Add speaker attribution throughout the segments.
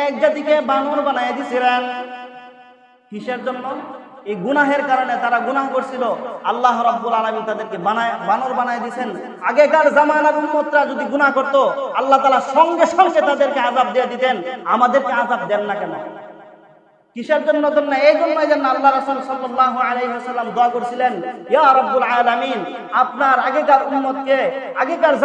Speaker 1: এক জাতিকে বানর বানাই দিছিলেন কিসের জন্য? এই গুনাহের কারণে তারা গুনাহ করছিল। আল্লাহ রাব্বুল আলামিন তাদেরকে বানায়, বানর বানায় দিয়েছেন আগেকার জামানার উম্মতরা যদি গুনাহ করত, আল্লাহ তালা সঙ্গে সঙ্গে তাদেরকে আযাব দিয়ে দিতেন। আমাদেরকে আযাব দেন না কেন? কিসের জন্য না এই জন্যই যেন আল্লাহ আলাইহি দোয়া করেছিলেন, ইয়া রাব্বুল আপনার আগেকার উম্মতকে, আগেকার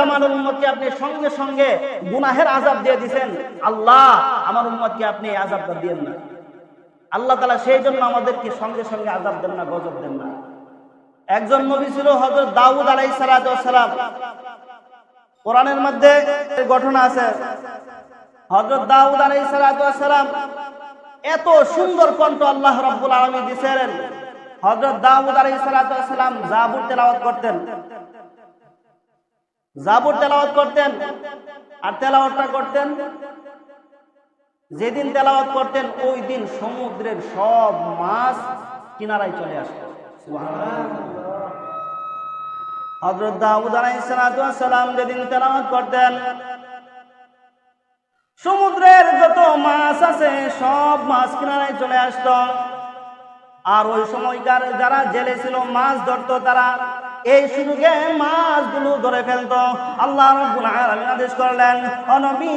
Speaker 1: আপনি সঙ্গে সঙ্গে গুনাহের আযাব দিয়ে দিবেন আল্লাহ, আমার আপনি এই আযাবটা দিয়েন না। আল্লাহ তালা সেই জন্য আমাদেরকে সঙ্গে সঙ্গে আজাব দেন না, গজব দেন না। একজন নবী ছিল হজরত দাউদ আলাই সালাম। কোরআনের মধ্যে ঘটনা আছে। হজরত দাউদ আলাই সালাম এত সুন্দর কণ্ঠ আল্লাহ রব্বুল আলমী দিয়েছিলেন হজরত দাউদ আলাই সালাম জাবুর তেলাওয়াত করতেন। জাবুর তেলাওয়াত করতেন আর তেলাওয়াতটা করতেন। যেদিন তেলাওয়াত করতেন, ওই দিন সমুদ্রের সব মাছ কিনারায় চলে আসত। হজরত দাউদ আলাইসালাম যেদিন তেলাওয়াত করতেন সমুদ্রের যত মাছ আছে, সব মাছ কিনারায় চলে আসত। আর ওই সময়কার যারা জেলে ছিল, মাছ ধরতো তারা। এই সুযোগে মাছগুলো ধরে ফেলত। আল্লাহ আদেশ করলেন, ও নবী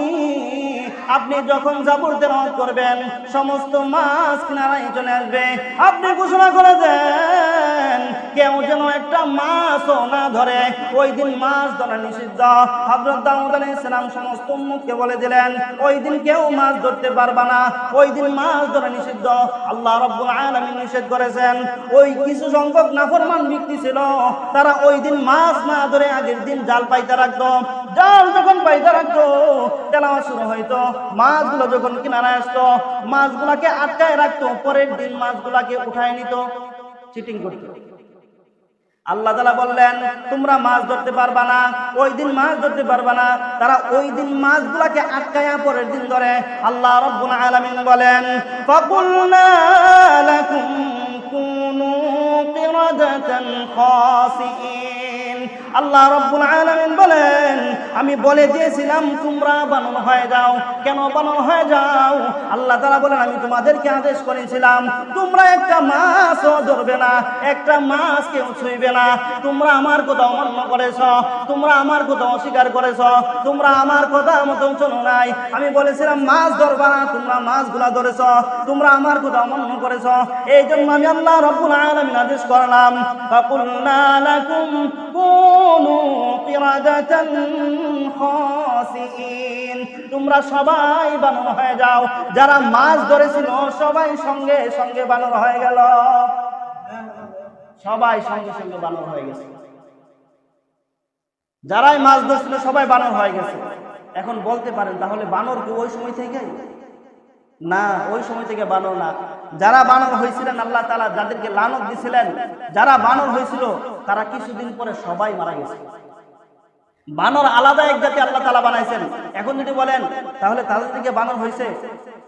Speaker 1: আপনি যখন জাবুর তেলাওয়াত করবেন, সমস্ত মাছ কিনারায় চলে আসবে। আপনি ঘোষণা করে দেন কেউ যেন একটা মাছও না ধরে। ওই দিন মাছ ধরা নিষিদ্ধ। হযরত দাউদ আলাইহিস সালাম সমস্ত উম্মতকে বলে দিলেন, ওই দিন কেউ মাছ ধরতে পারবে না। ওই দিন মাছ ধরা নিষিদ্ধ। আল্লাহ রাব্বুল আলামিন নিষেধ করেছেন। ওই কিছু সংখ্যক নাফরমান ব্যক্তি ছিল, তারা ওই দিন মাছ না ধরে আগের দিন জাল পাইতে রাখতো। জাল যখন পাইতে রাখতো, তেলাওয়া শুরু হইতো, মাছগুলো যখন কিনারায় আসতো, মাছগুলাকে আটকায় রাখতো, পরের দিন মাছগুলাকে উঠায় নিত চিটিং করতো। আল্লাহ তালা বললেন, তোমরা মাছ ধরতে পারবা না, ওই দিন মাছ ধরতে পারবা না। তারা ওই দিন মাছগুলাকে আটকায়া পরের দিন ধরে আল্লাহ রব্বুল আলামিন বলেন, ফাকুলনা কুনু আল্লাহ রব্বুল আলামিন বলেন, আমি বলে দিয়েছিলাম, তোমরা বানর হয়ে যাও। কেন বানর হয়ে যাও? আল্লাহ তাআলা বলেন, আমি তোমাদেরকে আদেশ করেছিলাম, তোমরা একটা মাছও ধরবে না, একটা মাছ কেউ ছুঁইবে না। তোমরা আমার কথা অমান্য করেছ, তোমরা আমার কথা অস্বীকার করেছ, তোমরা আমার কথা মতন চলো নাই। আমি বলেছিলাম, মাছ ধরবা না, তোমরা মাছগুলা ধরেছ, তোমরা আমার কথা অমান্য করেছ। এই জন্য আমি আল্লাহ রব্বুল আলামিন আদেশ করলাম, ফাকুলনা লাকুম কুনু কিরাদাতান খাসিইন তোমরা সবাই বানর হয়ে যাও। যারা মাছ ধরেছিল, সবাই সঙ্গে সঙ্গে বানর হয়ে গেল। সবাই সঙ্গে সঙ্গে বানর হয়ে গেছে। যারাই মাছ ধরছিল, সবাই বানর হয়ে গেছে। এখন বলতে পারেন, তাহলে বানর কি ওই সময় থেকে না, ওই সময় থেকে বানর না। যারা বানর হয়েছিলেন, আল্লাহ তালা যাদেরকে লানত দিছিলেন, যারা বানর হয়েছিল, তারা কিছুদিন পরে সবাই মারা গেছে। বানর আলাদা এক জাতি আল্লাহ তালা বানাইছেন। এখন যদি বলেন, তাহলে তাদের থেকে বানর হয়েছে।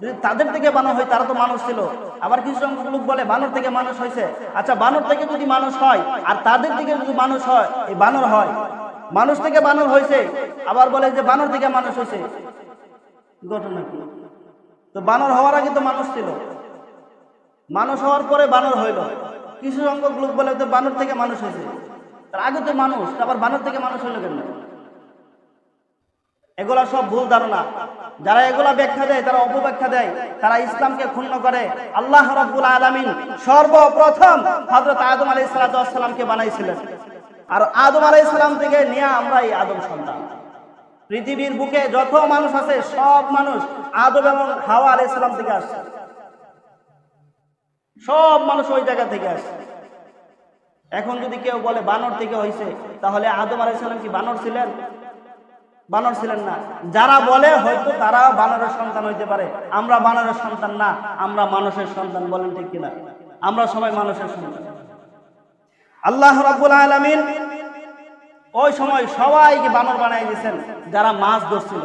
Speaker 1: যদি তাদের থেকে বানর হয়, তারা তো মানুষ ছিল। আবার কিছু সংখ্যক লোক বলে, বানর থেকে মানুষ হয়েছে। আচ্ছা বানর থেকে যদি মানুষ হয়, আর তাদের থেকে যদি মানুষ হয়, এই বানর হয়। মানুষ থেকে বানর হয়েছে, আবার বলে যে বানর থেকে মানুষ হয়েছে। ঘটনা কি? তো বানর হওয়ার আগে তো মানুষ ছিল। মানুষ হওয়ার পরে বানর হইল। কিছু সংখ্যক লোক বলে তো বানর থেকে মানুষ হয়েছে। তার আগে তো মানুষ আবার বানর থেকে মানুষ হইল কেন এগুলা সব ভুল ধারণা। যারা এগুলা ব্যাখ্যা দেয়, তারা অপব্যাখ্যা দেয়, তারা ইসলামকে ক্ষুণ্ণ করে। আল্লাহ রাব্বুল আলামিন সর্বপ্রথম হযরত আদম আলাইহিস সালামকে বানাইছিলেন। আর আদম আলাইহিস সালাম থেকে নিয়ে আমরা এই আদম সন্তান। পৃথিবীর বুকে যত মানুষ আছে, সব মানুষ আদম এবং হাওয়া আলাইহিস সালাম থেকে আসছে। সব মানুষ ওই জায়গা থেকে আসছে। এখন যদি কেউ বলে, বানর থেকে হয়েছে তাহলে আদম আলাইহিস সালাম কি বানর ছিলেন? বানর ছিলেন না। যারা বলে, হয়তো তারা বানরের সন্তান হইতে পারে। আমরা বানরের সন্তান না, আমরা মানুষের সন্তান, বলেন ঠিক কিনা? আমরা সবাই মানুষের সন্তান। আল্লাহ রাব্বুল আলামিন ওই সময় সবাইকে বানর বানাই দিয়েছেন যারা মাছ ধরছিল।